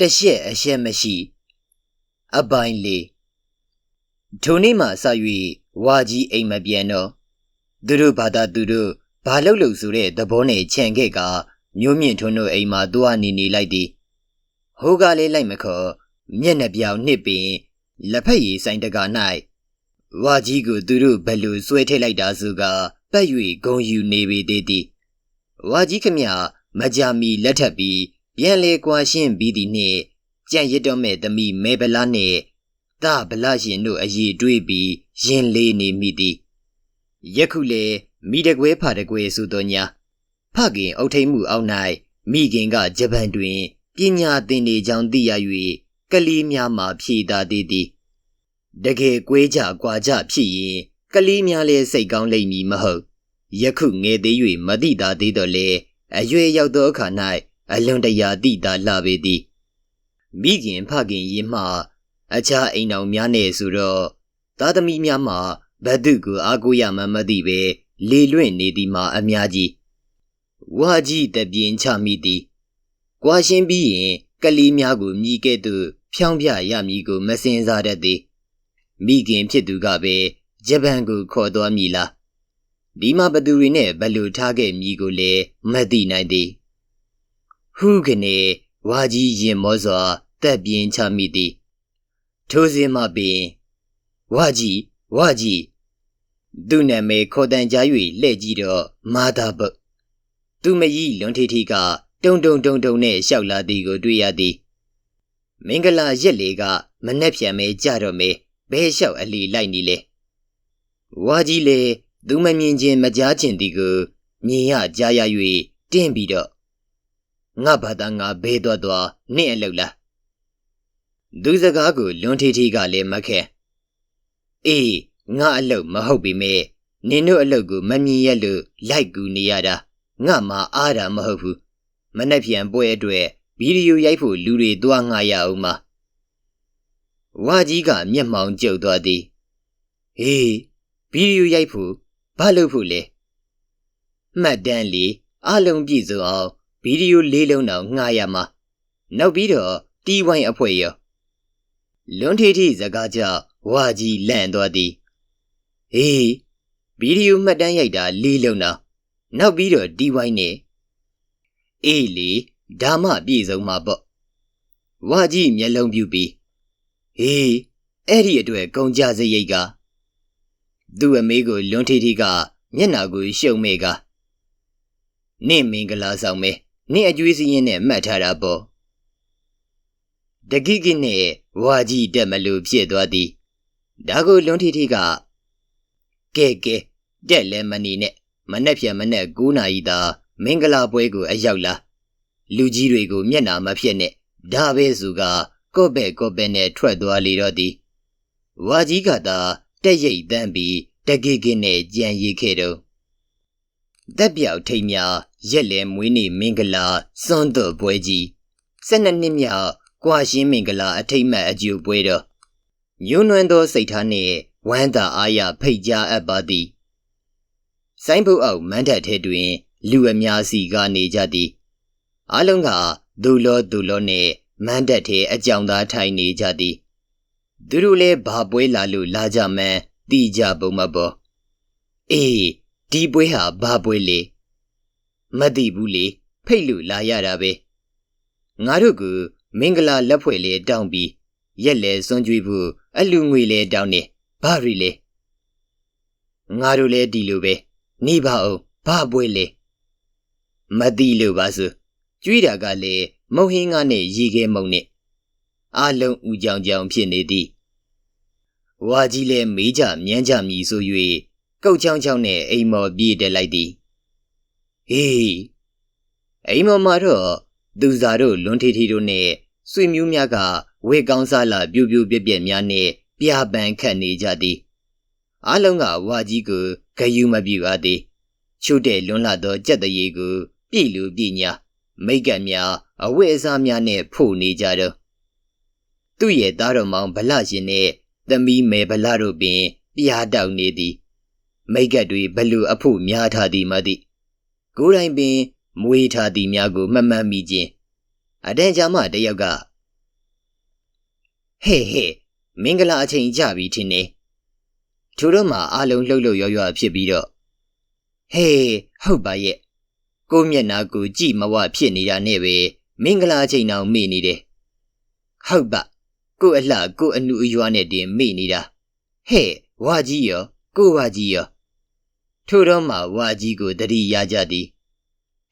တရှက်အရှက်မရှိအပိုင်းလေးထိုနေ့မှစ၍ဝါကြီးအိမ်မပြန်တော့သူတို့ဘာသာသူတို့ဘာလုပ်လို့ဆိုတဲ့သဘောနဲ့ခြံခဲ့ကမျိုးမြင့်ထွန်းတို့အိမ်မှာသွားနေနေလိုက်သည်ဟိုးကလေးလိုက်မခေါ်မျက်နှာပြောင်နှစ်ပင်လက်ဖက်ရည်ဆိုင်တကာ၌ဝါကြီးကိုသူတို့ဘယ်လိုဆွဲထည့်လိုက်တာဆိုကပတ်၍ဂုံယူနေပေသေးသည်ဝါကြီးခမမကြာမီလက်ထပ်ပြီး ပြန်လေကွာရှင်းပြီးသည်နှင့်ကြံ့ရစ်တော့မဲ့သမီးမေဗလာနှင့်သဗလာရှင်တို့အည်တွေးပြီးရင်လေးနေမိသည်ယခုလေမိတကွဲဖတကွဲဆိုသောညာဖခင်အုတ်ထိန်မှုအောက်၌မိခင်ကဂျပန်တွင်ပညာသင်နေကြောင်းသိရ၍ကလေးများမှဖြေသာသေးသည်တကယ်ကွေးကြကွာကြဖြစ်ရင်ကလေးများလည်းစိတ်ကောင်းလိမ့်မည်မဟုတ်ယခုငယ်သေး၍မသိသာသေးတော့လေအရွယ်ရောက်သောအခါ၌ အလွန်တရာတိတာလှပေသည်မိခင်ဖခင်ရင်မှအခြားအိမ်တော်များနဲ့ဆိုတော့သားသမီးများမှဘတ်သူကိုအားကိုးရမှမသိပဲလေလွင့်နေသည်မှာအများကြီးဝါကြီးတပြင်းချမိသည်ကွာရှင်းပြီးရင်ကလေးများကိုမြည်ကဲ့သို့ဖြောင်းပြရမည်ကိုမစင်စားတတ်သည်မိခင်ဖြစ်သူကပဲဂျပန်ကိုခေါ်သွားမည်လားဒီမှာဘသူတွေနဲ့ဘလို့ထားခဲ့မည်ကိုလည်းမသိနိုင်သည် ဟုကနေဝါကြီးရင်မောစွာတက်ပြင်းချမိသည်ထိုစဉ်မှပင်ဝါကြီးဝါကြီးသူ့နာမည်ခေါ်တန်ကြား၍လှဲ့ကြည့်တော့မာသာဘတ်သူမကြီးလွန်ထီထီကတုံတုံတုံတုံနဲ့ရှောက်လာသည်ကိုတွေ့ရသည်မင်္ဂလာရက်လေကမနှက်ပြန်မဲကြတော့မဲဘဲလျှောက်အလီလိုက်နေလေဝါကြီးလေသူမမြင်ချင်းမကြားချင်းသည်ကိုမြင်ရကြားရ၍တင်းပြီးတော့ ငါဘာသာငါဘေးသွားသွားနင့်အလုပ်လားသူစကားကိုလွန်ထီထီကလည်းမခဲအေးငါအလုပ်မဟုတ်ပေမဲ့နင်တို့အလုပ်ကိုမမြင်ရလို့လိုက်ကူနေရတာငါမှအားတာမဟုတ်ဘူးမနှက်ပြန်ပွဲအတွက်ဗီဒီယိုရိုက်ဖို့လူတွေသွားငှားရအောင်ပါဝါကြီးကမျက်မှောင်ကျုပ်သွားသည်ဟေးဗီဒီယိုရိုက်ဖို့ဘာလုပ်ဖို့လဲမှတ်တမ်းလေအလုံးပြည့်စုံအောင် ဗီဒီယိုလေးလုံးတောင်ငှားရမှာနောက်ပြီးတော့တီးဝိုင်းအဖွဲရောလွန်ထီထီစကားကြောင့်ဝါကြီးလန့်သွားသည်ဟေးဗီဒီယိုမှတ်တမ်းရိုက်တာလေးလုံးတော့နောက်ပြီးတော့တီးဝိုင်းနဲ့အေးလေဒါမှပြည့်စုံမှာပေါ့ဝါကြီးမျက်လုံးပြူပြီးဟေးအဲ့ဒီအတွက်ကုံကြစရိတ်ကသူ့အမေကိုလွန်ထီထီကမျက်နာကိုရှုံမဲ့ကနင့်မင်္ဂလာဆောင်မဲ နင့်အကျွေးစင်းနဲ့မှတ်ထားတာပေါ့တကိကိနဲ့ဝါကြီးတက်မလို့ဖြစ်သွားသည်ဒါကိုလွန်ထီထီကကဲကဲတက်လဲမနေနဲ့မနဲ့ဖြန်မနဲ့9နာရီသာမင်္ဂလာပွဲကိုအရောက်လာလူကြီးတွေကိုမျက်နာမဖြစ်နဲ့ဒါပဲဆိုကကော့ပဲ့ကော့ပဲ့နဲ့ထွက်သွားလေတော့သည်ဝါကြီးကသာတက်ရိတ်တန်းပြီးတကိကိနဲ့ကြံရည်ခဲ့တော့တက်ပြောက်ထိတ်များ ရက်လဲမွေးနေ့မင်္ဂလာစွန်းတော့ပွဲကြီး၁၂နှစ်မြောက်ကွာရှင်းမင်္ဂလာအထိတ်မှတ်အကျိုးပွဲတော့ညွန်းနွမ်းသောစိတ်ထားနှင့်ဝမ်းသာအားရဖိတ်ကြားအပ်ပါသည်ဆိုင်းဘုတ်အောက်မန်းထက်ထဲတွင် လူအများစီကနေကြသည်အလုံးကဒူလောဒူလောနှင့်မန်းတက်ထဲအကြောင်သားထိုင်နေကြသည်သူတို့လည်းဘာပွဲလာလို့လာကြမှန်းသိကြပုံမပေါ်အေးဒီပွဲဟာဘာပွဲလေ မသိဘူးလေဖိတ်လို့လာရတာပဲငါတို့ကမင်္ဂလာလက်ဖွဲ့လေတောင်းပြီးရက်လေစွန်ကြွေးဖို့အလူငွေလေတောင်းနေဘာရီလေငါတို့လည်းဒီလိုပဲနေပါအောင်ဘာပွဲလေမသိလို့ပါစို့ကျွေးတာကလည်းမုံဟင်းကားနဲ့ရေခဲမုံနဲ့အလုံးဦးကြောင်ကြောင်ဖြစ်နေသည်ဝါကြီးလည်းမေးကြမြန်းကြမြည်ဆို၍ကုတ်ချောင်းချောင်းနဲ့အိမ်မော်ပြေးတက်လိုက်သည် ဟေးအိမ်မော်မှာတော့သူစားတို့လွန်ထီထီတို့နဲ့ဆွေမျိုးများကဝေကောင်းစားလာပြူပြူပြက်ပြက်များနဲ့ပြပန်ခတ်နေကြသည်အလုံးကဝါကြီးကိုဂယုမပြူအပ်သည်ချို့တဲ့လွန်းလာသောကြက်တရေကိုပြည်လူပြည်ညာမိတ်ကပ်များအဝတ်အစားများနဲ့ဖို့နေကြတော့သူ့ရဲ့သားတော်မောင်ဗလရှင်နဲ့သမီးမယ်ဗလတို့ပင် ပြားတောက်နေသည်မိတ်ကပ်တွေဘလူအဖို့များထားသည်မသိ ကိုယ်တိုင်ပင်မွေးထားသည်များကိုမမှန်မိခြင်းအတန်ကြာမှတယောက်ကဟဲ့ဟဲ့မင်္ဂလာအချိန်ကြပြီထင်နေထိုတော့မှအာလုံးလှုပ်လှုပ်ရွရွဖြစ်ပြီးတော့ဟေးဟုတ်ပါရဲ့ကိုမျက်နာကိုကြည့်မဝဖြစ်နေတာနဲ့ပဲမင်္ဂလာချိန်တောင်မေ့နေတယ်ဟုတ်ပါကိုအလှကိုအနုအယွားနဲ့တင်မေ့နေတာဟဲ့ဝါကြီးရောကိုဝါကြီးရော ထိုတော့မှဝါကြီးကိုတတိရကြသည်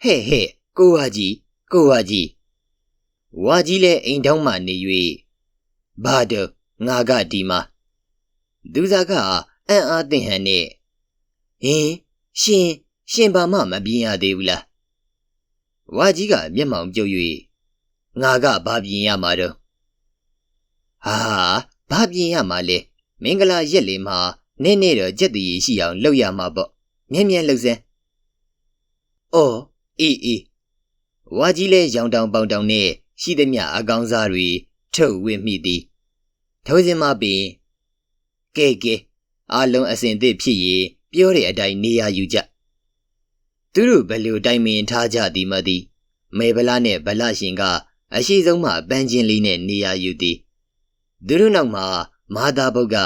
ဟဲ့ဟဲ့ကိုဝါကြီးကိုဝါကြီးဝါကြီးလည်းအိမ်တောင်းမှနေ၍ဘာတော့ငါကဒီမှာဒူဇာကအံ့အားသင့်ဟန်နဲ့ဟင်းရှင်ရှင်ဘာမှမပြင်းရသေးဘူးလားဝါကြီးကမျက်မှောင်ပြုတ်၍ငါကဘာပြင်းရမှာတော့ဟာဘာပြင်းရမှာလဲမင်္ဂလာရက်လေမှာနည်းနည်းတော့ကြက်တည်ရှိအောင်လုပ်ရမှာပေါ့ မြဲမြဲလှုပ်စမ်းအော်အေးအေးဝါကြီးလဲရောင်တောင်ပေါင်တောင်နဲ့ရှိသမျှအကောင်းစားတွေထုတ်ဝင့်မိသည်ထိုးစင်မပင်ကဲကဲအလုံးအစင်သစ်ဖြစ်ရင်ပြောတဲ့အတိုင်းနေရယူကြသူတို့ဘယ်လိုတိုင်ပင်ထားကြသည်မသည်မေဗလာနဲ့ဗလရှင်ကအရှိဆုံးမှပန်းချင်းလေးနဲ့နေရယူသည်သူတို့နောက်မှာမာသာဘုတ်က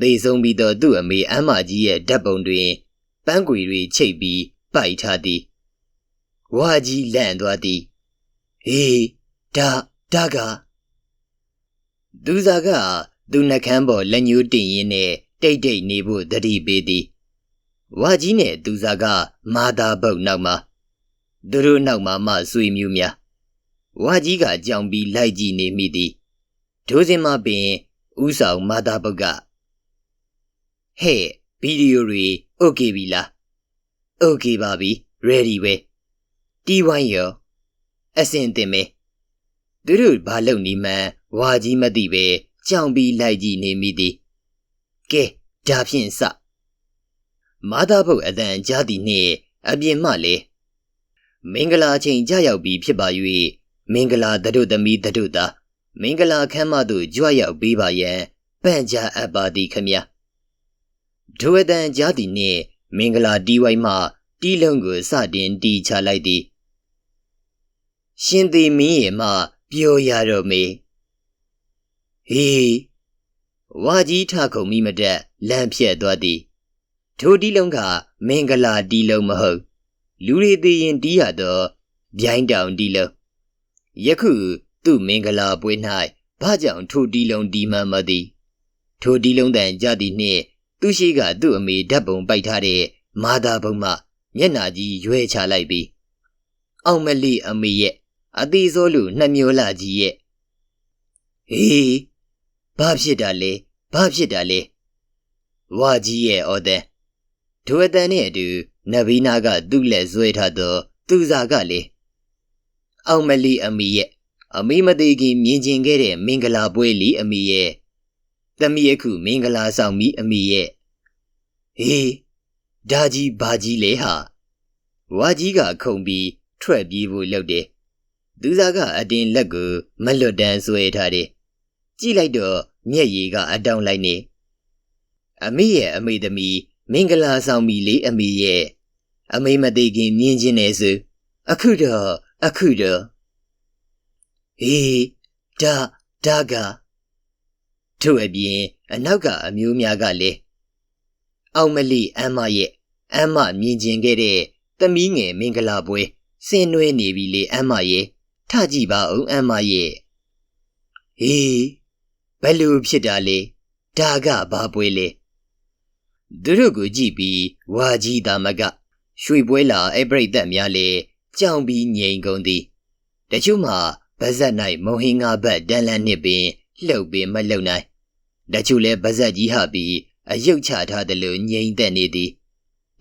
သေဆုံးပြီးတော့သူ့အမေအမ်းမကြီးရဲ့ဓာတ်ပုံတွင် ပန်းကွေတွေချိတ်ပြီးပိုက်ထားသည်ဝါကြီးလန့်သွားသည်ဟေးဒါဒါကဒူဇာကသူနှကန်းပေါ်လက်ညှိုးတင်ရင်းနဲ့တိတ်တိတ်နေဖို့တတိပေးသည်ဝါကြီးနဲ့သူဇာကမာသာဘုတ်နောက်မှာသူတို့နောက်မှာမှဆွေမျိုးများဝါကြီးကကြောင်ပြီးလိုက်ကြည့်နေမိသည်ဒိုးစင်မပင်ဥဆောင်မာသာဘုတ်ကဟဲ့ ဗီဒီယိုတွေโอเคပြီလားโอเคပါပြီ ready ပဲတီးဝိုင်းရောအစင်တင်မဲသူတို့ဘာလုပ်နေမှန်းဝါကြီးမသိပဲကြောင်ပြီးလိုက်ကြည့်နေမိသည်ကဲဒါဖြင့်စမာသာဘုတ်အတန်ကြားသည်နှင့်အပြင်မှလေမင်္ဂလာချိန်ကြရောက်ပြီးဖြစ်ပါ၍မင်္ဂလာတတို့သမီးတတို့သားမင်္ဂလာခမ်းမသို့ကြွရောက်ပေးပါရန်ပန့်ကြားအပ်ပါသည်ခမညာ ဒိုအတန်ကြားသည်နှင့်မင်္ဂလာတီးဝိုင်းမှတီးလုံးကိုစတင်တီးချလိုက်သည်ရှင်သည်မင်းရဲ့မှပြောရတော့မေဟေးဝါကြီးထခုံမိမတက်လမ်းဖြတ်သွားသည်ထိုတီးလုံးကမင်္ဂလာတီးလုံးမဟုတ်လူတွေသိရင်တီးရတော့ဗျိုင်းတောင်တီးလုံးယခုသူ့မင်္ဂလာပွဲ၌ဘာကြောင့်ထိုတီးလုံးတီးမှမသိထိုတီးလုံးတန်ကြသည်နှင့် သူရှိကသူ့အမေဓာတ်ပုံပိုက်ထားတဲ့မာသာဘုံမှမျက်နာကြီးရွဲချလိုက်ပြီးအောင်မလီအမေရဲ့အသေးစိုးလူနှမျိုးလာကြီးရဲ့ဟေးဘာဖြစ်တာလဲဘာဖြစ်တာလဲဝါကြီးရဲ့အော်တဲ့ဒွေတန်နဲ့အတူနဗီနာကသူ့လက်ဆွဲထားတော့သူစားကလေအောင်မလီအမီရဲ့အမေမသေးခင်မြင်ကျင်ခဲ့တဲ့မင်္ဂလာပွဲလီအမီရဲ့ သမီးအခုမင်္ဂလာဆောင်ပြီးအမီရဲ့ဟေးဒါကြီးဘာကြီးလဲဟာဝါကြီးကခုံပြီးထွက်ပြေးဖို့လုပ်တယ်သူစားကအတင်းလက်ကိုမလွတ်တမ်းဆွဲထားတယ်ကြည့်လိုက်တော့မျက်ရည်ကအတောင်လိုက်နေအမေရဲ့အမေသမီးမင်္ဂလာဆောင်ပြီလေအမေရဲ့အမေမသေးခင်မြင်ချင်းနေစုအခုတော့အခုတော့ဟေးဒါဒါက တို့အပြင်အနောက်ကအမျိုးများကလည်းအောင်မလီအမ်းမရဲ့အမ်းမမြင်ကျင်ခဲ့တဲ့သမီးငယ်မင်္ဂလာပွဲဆင်းနွှဲနေပြီလေအမ်းမရဲ့ထကြည့်ပါဦးအမ်းမရဲ့ဟေးဘယ်လိုဖြစ်တာလဲဒါကဘာပွဲလဲသူတို့ကိုကြည့်ပြီးဝါကြီးတာမကရွှေပွဲလာအပရိသတ်များလေကြောင်ပြီးငြိမ်ကုန်သည်တချို့မှဗဇက်၌မုံဟင်းငါဘက်တန်လန်းနှစ်ပင်လှုပ်ပင်မလှုပ်နိုင် တချို့လည်းဗဇက်ကြီးဟပြီးအယုတ်ချထားတယ်လို့ငြိမ်သက်နေသည်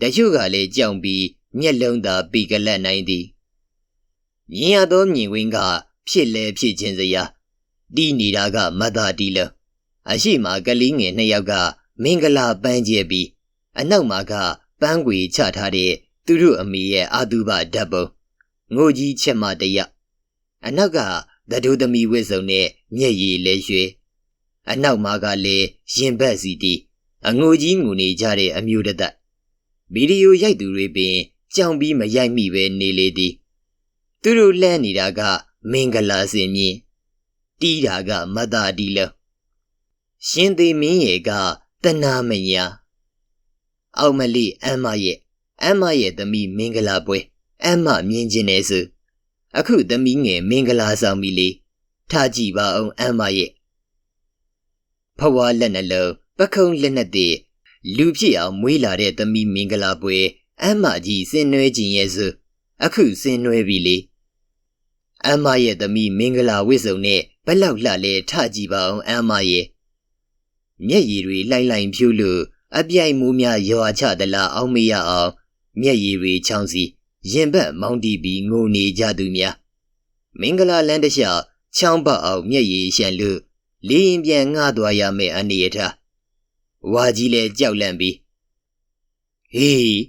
တချို့ကလည်းကြောင်ပြီးမျက်လုံးသာปีကလတ်နိုင်သည်မြင်ရသောမြင်ဝင်းကဖြစ်လဲဖြစ်ခြင်းစရာတီးနေတာကမသာတီလအရှိမကလေးငယ်နှစ်ယောက်ကမင်္ဂလာပန်းကျဲပြီးအနောက်မှာကပန်းကွေချထားတဲ့သူတို့အမေရဲ့အာသူဘဓာတ်ပုံငိုကြီးချက်မတရအနောက်ကသဒုသမီဝစ်စုံနဲ့မျက်ရည်လဲရွှဲ အနောက်မှာကလည်းရင်ဘက်စီတီအငိုကြီးငူနေကြတဲ့အမျိုးတသက်ဗီဒီယိုရိုက်သူတွေပင်ကြောင်ပြီးမရိုက်မိပဲနေလေသည်သူတို့လှမ်းနေတာကမင်္ဂလာစင်မြင်တီးတာကမသာတီလရှင်သေးမင်းရဲ့ကတနာမညာအောက်မလီအမ်းမရဲ့အမ်းမရဲ့သမီးမင်္ဂလာပွဲအမ်းမမြင်ကျင်နေစုအခုသမီးငယ်မင်္ဂလာဆောင်ပြီလေထားကြည့်ပါအောင်အမ်းမရဲ့ ဖဝါလက်နှလုံးပခုံးလက်နဲ့တည်းလူဖြစ်အောင်မွေးလာတဲ့သမီးမင်္ဂလာပွဲအမ်းမကြီးစင်နွဲခြင်းရဲ့စုအခုစင်နွဲပြီလေအမ်းမရဲ့သမီးမင်္ဂလာဝိစုံနဲ့ဘလောက်လှလဲထကြည့်ပါအောင်အမ်းမရဲ့မျက်ရည်တွေလှိုင်လှိုင်ဖြူလို့အပြိုင်မူးများရွာချသလားအောင်မရအောင်မျက်ရည်တွေချောင်းစီရင်ဘက်မောင်းတီးပြီးငိုနေကြသူများမင်္ဂလာလန်းတလျှောက်ချောင်းပတ်အောင်မျက်ရည်ရှန်လို့ လေရင်ပြန်ငှသွားရမယ့်အနေရထားဝါကြီးလဲကြောက်လန့်ပြီးဟေး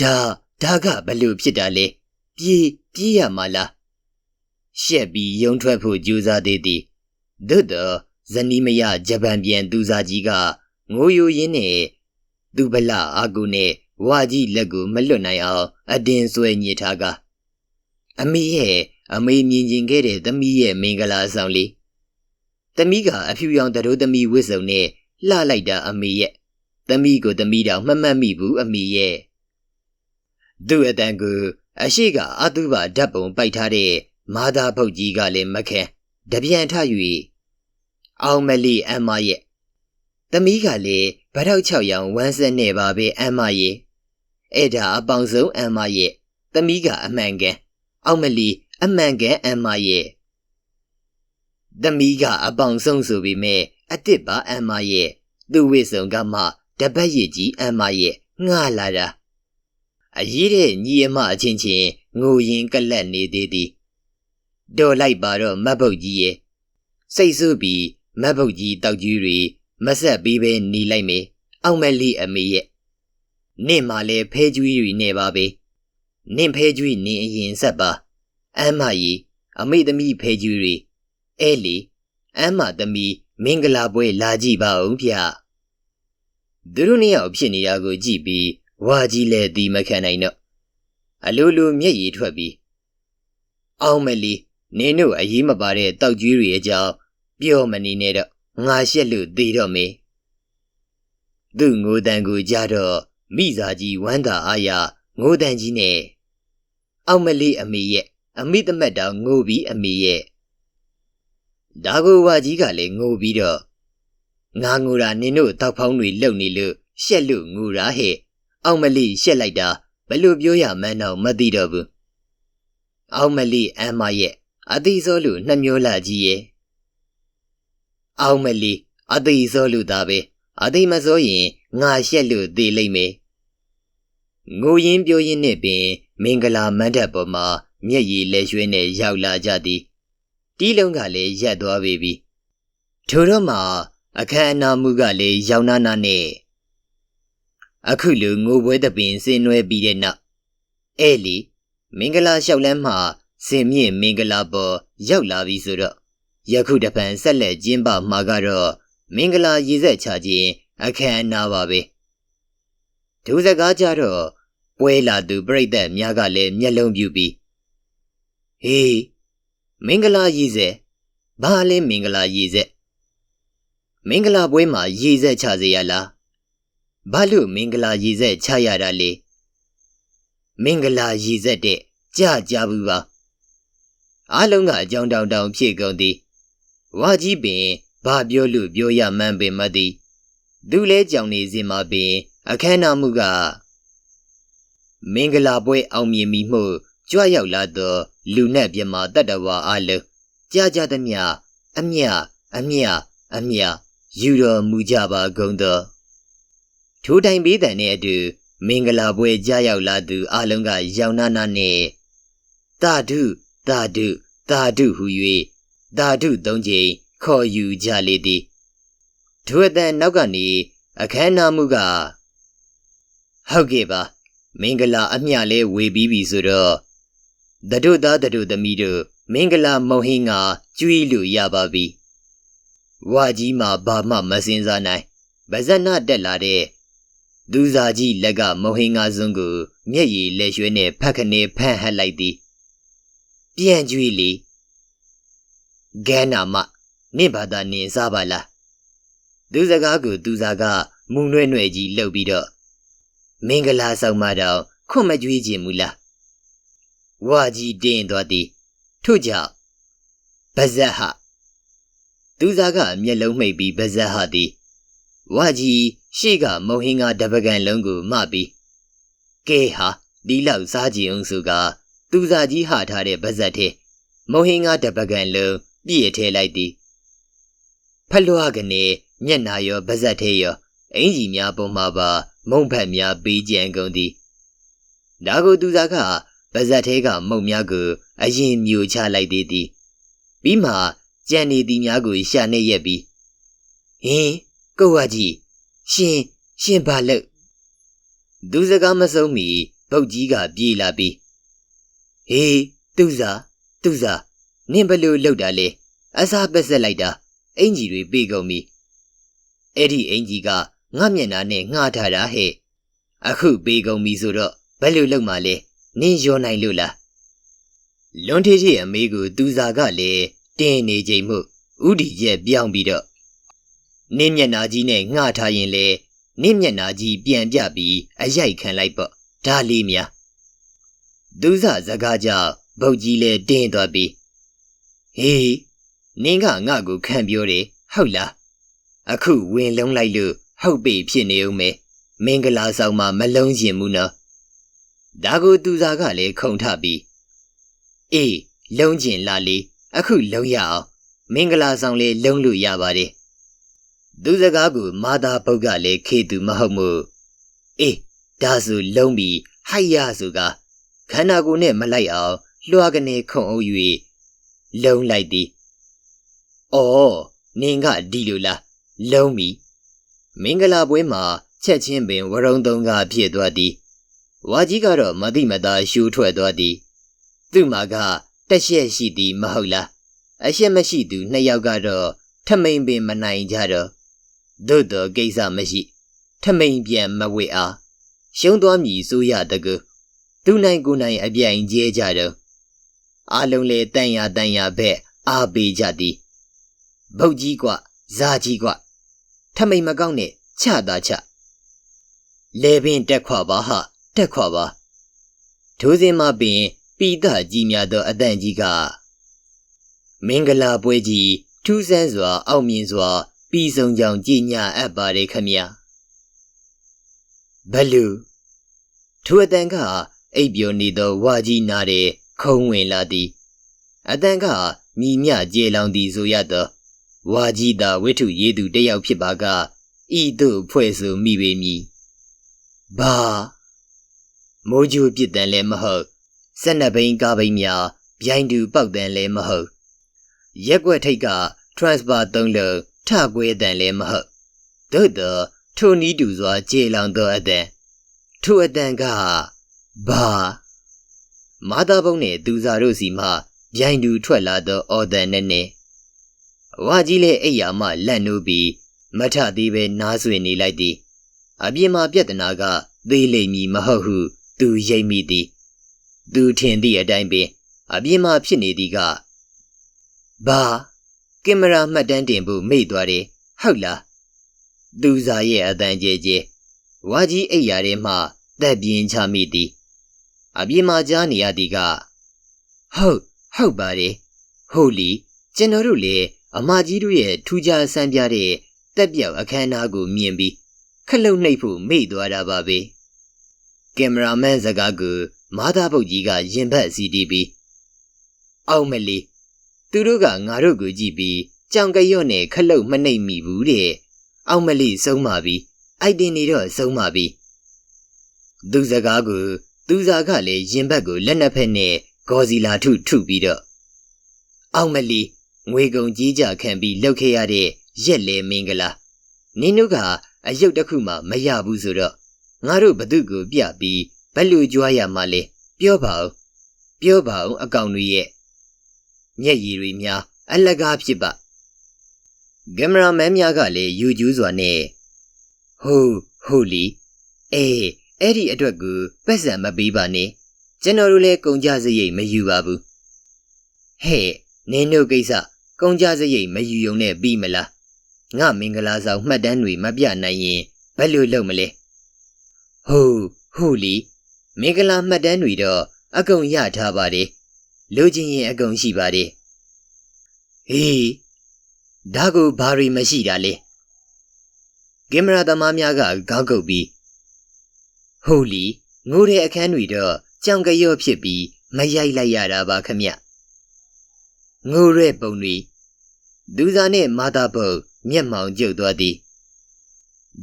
ဒါဒါကဘလို့ဖြစ်တာလဲပြေးပြေးရမှာလားရှက်ပြီးယုံထွက်ဖို့ကြိုးစားသေးသည်သို့တော့ဇနီးမယဂျပန်ပြန်သူစားကြီးကငိုယိုရင်းနဲ့သူဗလအာကူနဲ့ဝါကြီးလက်ကိုမလွတ်နိုင်အောင်အတင်းဆွဲညစ်ထားကအမေရဲ့အမေမြင်ကျင်ခဲ့တဲ့သမီးရဲ့မင်္ဂလာဆောင်လေး သမီးကအဖြူရောင်တရိုးသမီးဝစ်စုံနဲ့လှလိုက်တာအမေရဲ့သမီးကိုသမီးတောင်မှတ်မှတ်မိဘူးအမေရဲ့သူ့အတန်ကိုအရှိကအတုပါဓာတ်ပုံပိုက်ထားတဲ့မာသာဖုတ်ကြီးကလည်းမခဲတပြန်ထ၍အောင်မလီအမရဲ့သမီးကလည်းဗထောက်ချောက်ရောင်ဝမ်းဆက်နေပါပဲအမရဲ့အဲ့ဒါအပေါင်ဆုံးအမရဲ့သမီးကအမှန်ကန်အောင်မလီအမှန်ကန်အမရဲ့ သမီးကအပေါင်ဆုံးဆိုပေမဲ့အစ်စ်ပါအမရဲ့သူ့ဝိဆုံကမှတပတ်ရည်ကြီးအမရဲ့ငှလာတာအရေးတဲ့ညီအမအချင်းချင်းငိုရင်ကလတ်နေသေးသည်တော်လိုက်ပါတော့မတ်ပုတ်ကြီးရဲ့စိတ်ဆူပြီးမတ်ပုတ်ကြီးတောက်ကြီးတွေမဆက်ပြီးပဲหนีလိုက်မေအောင်မလီအမေရဲ့နင့်မှလည်းဖဲကျွေးတွေနေပါပဲနင့်ဖဲကျွေးနင်းအရင်ဆက်ပါအမ်းမကြီးအမေသမီးဖဲကျွေးတွေ အဲလီအမ်းမသမီးမင်္ဂလာပွဲလာကြည့်ပါဦးဗျသူတို့နှစ်ယောက်ဖြစ်နေတာကိုကြည့်ပြီးဝါကြီးလည်းဒီမခံနိုင်တော့အလိုလိုမျက်ရည်ထွက်ပြီးအောင်မလီနင်းတို့အရေးမပါတဲ့တောက်ကျွေးတွေအကြောင်းပြောမနေနဲ့တော့ငါရှက်လို့သေးတော့မေသူ့ငိုတန်ကိုကြတော့မိစာကြီးဝမ်းသာအားရငိုတန်ကြီးနဲ့အောင်မလေးအမေရဲ့အမိသမက်တောင်ငိုပြီးအမေရဲ့ ဒါကိုဝါကြီးကလည်းငိုပြီးတော့ငါငိုတာနင်တို့တောက်ဖောင်းတွေလှုပ်နေလို့ရှက်လို့ငိုတာဟဲ့အောင်မလေးရှက်လိုက်တာဘလို့ပြောရမှန်းတော့မသိတော့ဘူးအောင်မလေးအမ်းမရဲ့အသေးစောလို့နှမျောလာကြီးရဲ့အောင်မလီအသေးစောလူသားပဲအသေးမစောရင်ငါရှက်လို့သေးလိမ့်မယ်ငိုရင်းပြောရင်းနဲ့ပင် မင်္ဂလာမန္တပေါ်မှာမျက်ရည်လက်ရွှဲနဲ့ရောက်လာကြသည် တီးလုံးကလည်းရက်သွားပေပြီထိုတော့မှအခမ်းအနားမှုကလည်းရောက်နာနာနဲ့အခုလူငိုပွဲတပင်ဆင်းနွဲပြီးတဲ့နောက်အဲ့လီမင်္ဂလာလျှောက်လန်းမှစင်မြင့်မင်္ဂလာပေါ်ရောက်လာပြီဆိုတော့ယခုတပံဆက်လက်ကျင်းပမှာကတော့မင်္ဂလာရည်ဆက်ချခြင်းအခမ်းအနားပါပဲဒုစကားကြတော့ပွဲလာသူပြိတ္တများကလည်းမျက်လုံးပြူပြီးဟေး မင်္ဂလာရည်ဆက်ဘာလဲမင်္ဂလာရည်ဆက်မင်္ဂလာပွဲမှာရည်ဆက်ချစေရလားဘာလို့မင်္ဂလာရည်ဆက်ချရတာလဲမင်္ဂလာရည်ဆက်တဲ့ကြကြဘူးပါအားလုံးကအကြောင်းတောင်တောင်ဖြည့်ကုန်သည်ဝါကြီးပင်ဘာပြောလို့ပြောရမှန်းပင်မသိသူလဲကြောင်နေစင်မှာပင် အခမ်းအနားမှုကမင်္ဂလာပွဲအောင်မြင်ပြီမှုကြွရောက်လာသော လူနဲ့ပြမတတ္တဝါအလုံးကြာကြာသမျှအမြအမြအမြယူတော်မူကြပါကုန်သောထိုတိုင်ပေးတဲ့နဲ့အတူမင်္ဂလာပွဲကြာရောက်လာသူအလုံးကရောင်နာနာနဲ့တာဓုတာဓုတာဓုဟု၍ဓာတုသုံးချိန်ခေါ်ယူကြလေသည်ဒုအတန်နောက်ကနေအခမ်းအနားမှုကဟုတ်ကဲ့ပါမင်္ဂလာအမျှလဲဝေပြီးပြီဆိုတော့ တတို့သားတတို့သမီးတို့မင်္ဂလာမုံဟင်းကကျွေးလို့ရပါပြီဝါကြီးမှာဘာမှမစင်စားနိုင်ဗဇက်နာတက်လာတဲ့ဒူစာကြီးလက်ကမုံဟင်းကစွန်းကိုမျက်ရည်လက်ရွှဲနဲ့ဖက်ခနေဖန့်ဟက်လိုက်သည်ပြန်ကျွေးလေဂဲနာမနင့်ဘာသာနင်စားပါလားသူစကားကိုသူစားကမူနွဲ့နွဲ့ကြီးလှုပ်ပြီးတော့မင်္ဂလာဆောင်မတော့ခွန်မကြွေးခြင်းမူလား ဝါကြီးတင်းသွားသည်ထို့ကြောင့်ဗဇက်ဟသူစားကမျက်လုံးမှိတ်ပြီးဗဇက်ဟသည်ဝါကြီးရှေ့ကမုံဟင်းကတပကံလုံးကိုမှပြီးကဲဟာဒီလောက်စားကြည့်အောင်ဆိုကသူစားကြီးဟာထားတဲ့ဗဇက်ထဲမုံဟင်းကတပကံလုံးပြည့်ထဲလိုက်သည်ဖလွားကနေမျက်နာရောဗဇက်ထဲရောအင်ကြီးများပုံမှာပါ မုံဖက်များပေးကြံကုန်သည်ဒါကိုသူစားက ဗဇက်ထဲကမုံများကိုအရင်မျိုးချလိုက်သေးသည်ပြီးမှကြံနေသည်များကိုရှာနေရက်ပြီးဟင်းကိုဝါကြီးရှင်ရှင်ဘာလို့သူစကားမဆုံးမီပုတ်ကြီးကပြေးလာပြီးဟေးသူစားသူစားနင်ဘလို့လောက်တာလဲအစားပက်ဆက်လိုက်တာအင်ကြီးတွေပြေကုန်ပြီအဲ့ဒီအင်ကြီးကငါမျက်နှာနဲ့ငှားထားတာဟဲ့အခုပြေကုန်ပြီဆိုတော့ဘယ်လိုလုပ်မှလဲ နင်းရောနိုင်လို့လားလွန်ထေးကြီးအမေကိုသူစားကလည်းတင်းနေချိန်မှုဥဒီရဲ့ပြောင်းပြီးတော့နင်းမျက်နှာကြီးနဲ့ငှားထားရင်လေနင်းမျက်နှာကြီးပြန်ပြပြီးအရိုက်ခံလိုက်ပေါ့ဒါလေးများသူစားစကားကြောင့်ဗုတ်ကြီးလည်းတင်းသွားပြီးဟေးနင်းကငါ့ကိုခံပြောတယ်ဟုတ်လားအခုဝင်လုံးလိုက်လို့ဟုတ်ပြီဖြစ်နေဦးမယ်မင်္ဂလာဆောင်မှာမလုံးရင်ဘူးနော် ဒါကိုသူစားကလည်းခုံထပြီးအေးလုံးကျင်လာလေအခုလုံးရအောင်မင်္ဂလာဆောင်လေးလုံးလို့ရပါတယ်သူစကားကိုမာသာပုတ်ကလည်းခေသူမဟုတ်မို့အေးဒါဆိုလုံးပြီးဟိုက်ရဆိုကခန္ဓာကိုယ်နဲ့မလိုက်အောင်လွှာကနေခုံအုပ်၍လုံးလိုက်သည်။အော်နင်ကဒီလိုလားလုံးပြီမင်္ဂလာပွဲမှာချက်ချင်းပင်ဝရုံသုံးကဖြစ်သွားသည်။ ဝါကြီးကတော့မတိမတာရှူထွက်သွားသည်။သူ့မှာကတက်ရှက်ရှိသည်မဟုတ်လား။အရှက်မရှိသူနှစ်ယောက်ကတော့ထမိန်ပင်မနိုင်ကြတော့သို့တော့ကိစ္စမရှိထမိန်ပြန်မဝေအားရှုံးသွားမည်ဆိုရတကူသူနိုင်ကိုနိုင်အပြိုင်ကျဲကြတော့အလုံးလေတန်ရတန်ရဘက်အားပေးကြသည်ဗုတ်ကြီးกว่าဇာကြီးกว่าထမိန်မကောင်းနဲ့ချတာချလေပင်တက်ခွာပါဟာ တက်ခွာပါထိုးစင်းမပင်ပိတကြီးများသောအတန်ကြီးကမင်္ဂလာပွဲကြီးထူးဆန်းစွာ အောင်မြင်စွာ ပြီးဆုံးကြောင်ကြည်ညာအပ်ပါတယ်ခမညာဘလူထိုအတန်ကအိပ်ပျော်နေသောဝါကြီးနာတဲ့ခုံဝင်လာသည်အတန်ကမိမြကျေလောင်သည်ဆိုရသောဝါကြီးသာဝိထုရေးသူတယောက်ဖြစ်ပါကဤသို့ဖွဲ့ဆိုမိပေမည်ဘာ မိုးကြိုးပြစ်တန်လည်းမဟုတ်ဆက်နှစ်ဘိန်းကားဘိန်းများဗျိုင်းတူပောက်တန်လည်းမဟုတ်ရက်ွက်ထိတ်က transfer သုံးလို့ထကွဲတန်လည်းမဟုတ်သို့သောထိုနီးတူစွာကျေလောင်သောအတန်ထိုအတန်ကဘာမာတာဘုံနဲ့သူစားတို့စီမှဗျိုင်းတူထွက်လာသောအော်တန်နဲ့နဲ့ဝါကြီးလည်းအိယာမှလက်နိုးပြီးမထသေးပဲနားဆွေနေလိုက်သည်အပြင်မှာပြဿနာကသေးလိမ့်မည်မဟုတ်ဟု သူရိပ်မိသည်သူထင်သည့်အတိုင်းပင်အပြင်မှာဖြစ်နေသည်ကဘာကင်မရာမှတ်တမ်းတင်ဖို့မေ့သွားတယ်ဟုတ်လားသူစားရဲ့အတန်ကျဲကျဲဝါကြီးအိယာထဲမှသက်ပြင်းချမိသည်အပြင်မှာကြားနေရသည်ကဟုတ်ဟုတ်ပါတယ်ဟုတ်လီကျွန်တော်တို့လည်းအမကြီးတို့ရဲ့ထူးခြားဆန်းပြတဲ့တက်ပြောက်အခမ်းအနားကိုမြင်ပြီးခလုတ်နှိပ်ဖို့မေ့သွားတာပါပဲ ကင်မရာမန်စကားကိုမာသားပုတ်ကြီးကရင်ဘတ်စီတီးပြီးအောင်မလီသူတို့ကငါတို့ကိုကြည့်ပြီးကြောင်ကရော့နဲ့ခလုတ်မနှိပ်မိဘူးတဲ့အောင်မလီဆုံးပါပြီအိုက်တင်နေတော့ဆုံးပါပြီသူစကားကိုသူစားကလည်းရင်ဘတ်ကိုလက်နှစ်ဖက်နဲ့ဂေါ်စီလာထုထုပြီးတော့အောင်မလီငွေကုန်ကြီးကြခံပြီးလှုပ်ခဲ့ရတဲ့ရက်လေမင်္ဂလာနင်းတို့ကအယုတ်တစ်ခုမှမရဘူးဆိုတော့ ငါတို့ဘသူကိုပြပြီးဘယ်လိုကြွားရမှာလဲပြောပါဦးပြောပါဦးအကောင်တွေရဲ့မျက်ရည်တွေများအလကားဖြစ်ပါကင်မရာမန်များကလည်းယူကျူးစွာနဲ့ဟိုဟိုလီအေးအဲ့ဒီအတွက်ကိုပတ်စံမပေးပါနဲ့ကျွန်တော်တို့လည်းကုန်ကြစရိတ်မယူပါဘူးဟဲ့နင်းတို့ကိစ္စကုန်ကြစရိတ်မယူုံနဲ့ပြီးမလားငါမင်္ဂလာဆောင်မှတ်တမ်းတွေမပြနိုင်ရင်ဘယ်လိုလုပ်မလဲ ဟုတ်ဟုတ်လီမင်္ဂလာမှတ်တမ်းတွေတော့အကုန်ရထားပါတယ်လူချင်းရင်အကုန်ရှိပါတယ်ဟေးဒါကိုဘာတွေမရှိတာလဲကင်မရာသမားများကခေါင်းကုပ်ပြီးဟုတ်လီငိုတဲ့အခန်းတွေတော့ကြောင်ကြရော့ဖြစ်ပြီးမရိုက်လိုက်ရတာပါခမငိုရဲပုံတွေဒူစာနဲ့မာတာပုတ်မျက်မှောင်ကျုပ်သွားသည်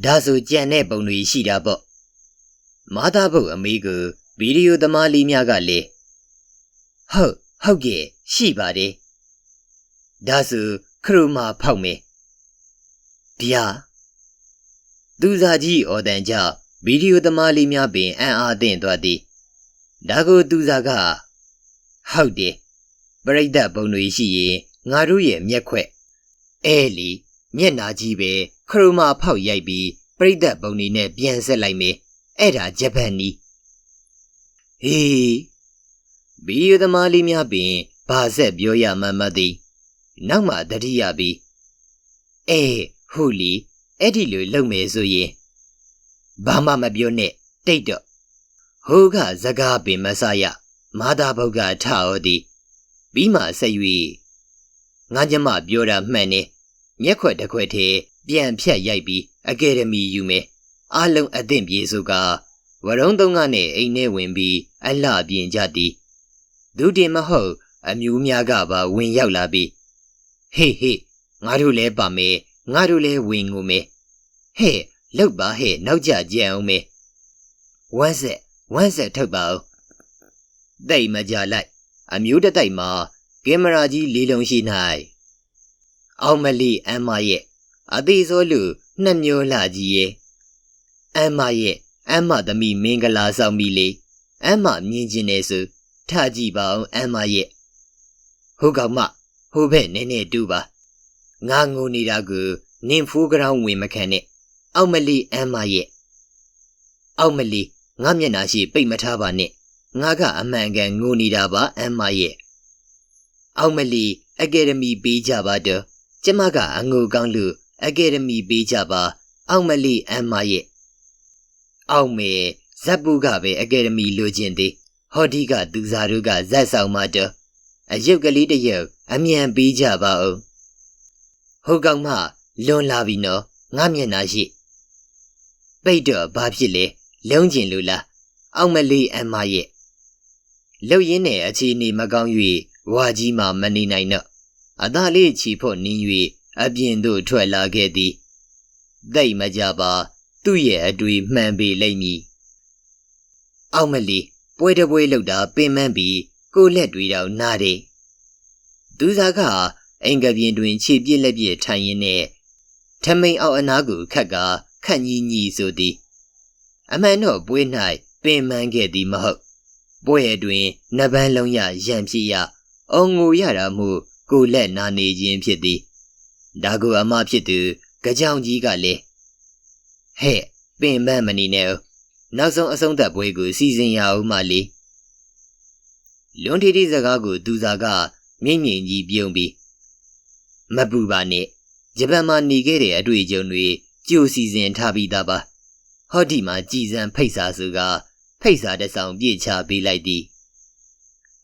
ဒါဆိုကြံတဲ့ပုံတွေရှိတာပေါ့ မာတာပုတ်အမေကဗီဒီယိုသမားလေးများကလည်းဟုတ်ဟုတ်ကဲ့ရှိပါတယ်ဒါဆိုခရုမာဖောက်မယ်ဗျာသူစားကြီးအော်တန်ကြောင့်ဗီဒီယိုသမားလေးများပင်အံ့အားသင့်သွားသည်ဒါကိုသူစားကဟုတ်တယ်ပရိသတ်ဘုံတွေရှိရင်ငါတို့ရဲ့မျက်ခွက်အဲလီမျက်နာကြီးပဲခရိုမာဖောက်ရိုက်ပြီးပရိသတ်ဘုံတွေနဲ့ပြန်ဆက်လိုက်မယ် အဲ့ဒါဂျပန်နီဟေးဗီဒီယိုသမားလေးများပင်ဘာဆက်ပြောရမှမသိနောက်မှတတိယပြီးအေးဟူလီအဲ့ဒီလိုလုပ်မယ်ဆိုရင်ဘာမှမပြောနဲ့တိတ်တော့ဟိုကစကားပင်မဆရမာသာဘုတ်ကထာဟောသည်ပြီးမှဆက်၍ငါကျမပြောတာမှန်နေမျက်ခွက်တစ်ခွက်ထဲပြန်ဖြတ်ရိုက်ပြီးအကယ်ဒမီယူမယ် အားလုံးအသင့်ပြေဆိုကဝရုံးသုံးကနဲ့အိမ်ထဲဝင်ပြီးအလှပြင်ကြသည်ဒုတင်မဟုတ်အမျိုးများကပါဝင်ရောက်လာပြီးဟေးဟေးငါတို့လဲပါမယ်ငါတို့လဲဝင်ငိုမယ်ဟဲ့လောက်ပါဟဲ့နောက်ကြကြံအောင်မယ်ဝမ်းဆက်ဝမ်းဆက်ထုတ်ပါဦးတိတ်မကြလိုက် အမျိုးတတိုက်မှာကင်မရာကြီးလေးလုံးရှိ၌အောင်မလီအမရဲ့အသေးစိုးလူနှက်မျိုးလှကြီးရဲ့ အမရဲ့အမသမီးမင်္ဂလာဆောင်ပြီလေအမမြင်ကျင်နေဆိုထကြည့်ပါအောင်အမရဲ့ဟုတ်ကောင်မဟိုဘက်နည်းနည်းတူပါငါငိုနေတာကိုနင်ဖိုးကြောင်ဝင်မခံနဲ့အောင်မလီအမရဲ့အောင်မလီငါမျက်နာရှိပိတ်မထားပါနဲ့ငါကအမှန်ကန်ငိုနေတာပါအမရဲ့အောင်မလီအကယ်ဒမီပေးကြပါတော့ကျမကအငိုကောင်းလို့အကယ်ဒမီပေးကြပါ အောင်မလီအမရဲ့ အောင်မေဇက်ပူကပဲအကယ်ဒမီလိုချင်သေးဟောဒီကသူစားတို့ကဇက်ဆောင်မတော့အယုတ်ကလေးတရုပ်အမြန်ပေးကြပါဦးဟုတ်ကောင်မလွန်လာပြီနော်ငါမျက်နာရှိပိတ်တော့ဘာဖြစ်လဲလုံးကျင်လို့လားအောင်မလေးအမရဲ့လှုပ်ရင်းနဲ့အခြေအနေမကောင်း၍ဝါကြီးမှမနေနိုင်တော့အသားလေးချီဖို့နင်း၍အပြင်သို့ထွက်လာခဲ့သည်သိမကြပါ သူ့ရဲ့အတွေ့မှန်ပေလိမ့်မည်အောင်မလီပွဲတပွဲလောက်တာပင်မပြီးကိုလက်တွေတော့နားတယ်သူစားကအင်္ဂပြင်တွင်ခြေပြစ်လက်ပြစ်ထိုင်ရင်းနဲ့ထမိန်အောက်အနားကိုခတ်ကခန့်ကြီးညီဆိုသည်အမှန်တော့ပွဲ၌ပင်မခဲ့သည်မဟုတ်ပွဲအတွင်နဗန်းလုံးရရံဖြစ်ရအောင်ငိုရတာမှုကိုလက်နာနေခြင်းဖြစ်သည်ဒါကိုအမဖြစ်သူကြောင်ကြီးကလည်း ဟဲ့ပင်ပန်းမနေနဲ့နောက်ဆုံးအဆုံးသက်ပွဲကိုစီစဉ်ရအောင်မလေးလွန်ထီတီစကားကိုသူစားကမြင့်မြင့်ကြီးပြုံးပြီးမပူပါနဲ့ဂျပန်မှာနေခဲ့တဲ့အတွေ့အကြုံတွေကြိုစီစဉ်ထားပြီးသားပါဟောဒီမှာကြည်စံဖိတ်စာစုကဖိတ်စာတစ်ဆောင်ပြည့်ချပေးလိုက်သည်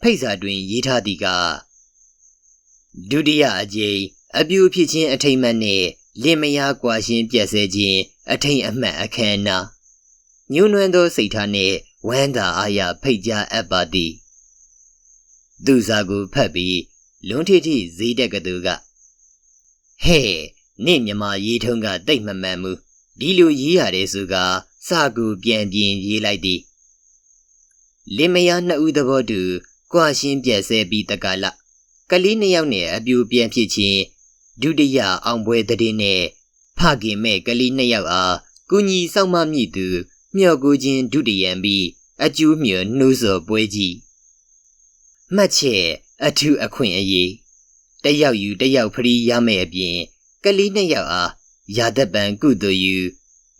ဖိတ်စာတွင်ရေးထားသည်ကဒုတိယအကြိမ်အပြူဖြစ်ခြင်းအထိမ့်မှတ်နှင့်လင်မယားကွာရှင်းပြည့်စဲခြင်း အထိန်အမှတ်အခမ်းအနားညှိုးနွမ်းသောစိတ်ထားနှင့်ဝမ်းသာအားရဖိတ်ကြားအပ်ပါသည်သူစားကိုဖတ်ပြီးလွန်ထီထီဈေးတက်ကသူကဟဲ့နင့်မြမရေးထုံးကတိတ်မမှန်ဘူးဒီလိုရေးရတယ်ဆိုကစာကူပြန်ပြင်ရေးလိုက်သည်လင်မယားနှစ်ဦးသဘောတူကွာရှင်းပြက်ဆဲပြီးတကလကလေးနှစ်ယောက်နဲ့အပြူပြန်ဖြစ်ခြင်းဒုတိယအောင်ပွဲတည်နဲ့ ဖခင်မဲ့ကလေးနှစ်ယောက်အားကုညီဆောင်မမြည်သူမျှော်ကိုခြင်းဒုတိယံပြီးအကျိုးမြနှိုးဆော်ပွဲကြီးမှတ်ချက်အထူးအခွင့်အရေးတယောက်ယူတယောက်ဖရီးရမယ်အပြင်ကလေးနှစ်ယောက်အားရာသက်ပံကုသိုလ်ယူ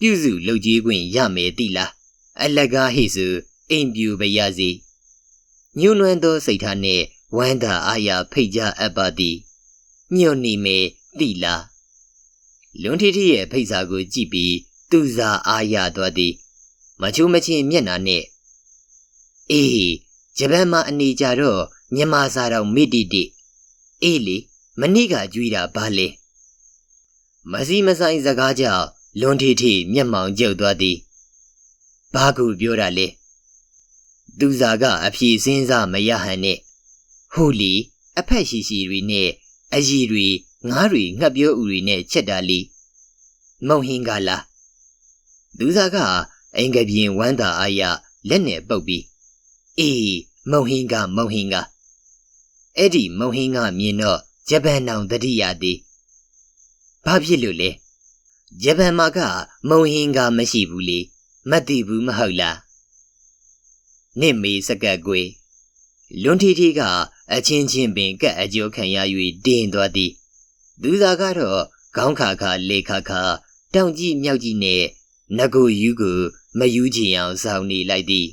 ပြုစုလုပ်ကြီးခွင့်ရမယ်တိလားအလကားဟိစုအိမ်ပြူပရစီညှို့နှွမ်းသောစိတ်ထားနှင့်ဝမ်းသာအားရဖိတ်ကြားအပ်ပါသည်ညွတ်နေမေတိလား လွန်ထီထီရဲ့ဖိတ်စာကိုကြည့်ပြီးသူစားအားရသွားသည်မချိုးမချင်းမျက်နှာနဲ့အေးဂျပန်မှာအနေကြတော့မြန်မာစာတော်မိတိတိအေးလေမနေ့ကကြွေးတာဘာလဲမစီမဆိုင်စကားကြောင့်လွန်ထီထီမျက်မှောင်ကျုပ်သွားသည်ဘာကူပြောတာလဲသူစားကအဖြေစင်းစားမရဟန်နဲ့ဟိုလီအဖက်ရှိရှိတွေနဲ့အကြီးတွေ ငားတွေငှက်ပြောဥတွေနဲ့ချက်တာလီမုံဟင်းကလားသူစားကအင်္ဂပြင်းဝမ်းသာအားရလက်နဲ့ပုတ်ပြီးအေးမုံဟင်းကမုံဟင်းကအဲ့ဒီမုံဟင်းကမြင်တော့ဂျပန်နောင်တတိယသည်ဘာဖြစ်လို့လဲဂျပန်မှာကမုံဟင်းကမရှိဘူးလေမသိဘူးမဟုတ်လားနင့်မေစကတ်ကွေလွန်ထီထီကအချင်းချင်းပင်ကက်အကျိုးခံရ၍တင်းသွားသည် သူသာကတော့ခေါင်းခါခါလေခါခါတောင်ကြီးမြောက်ကြီးနဲ့ငကိုယူကိုမယူချင်အောင်စောင်းနေလိုက်သည်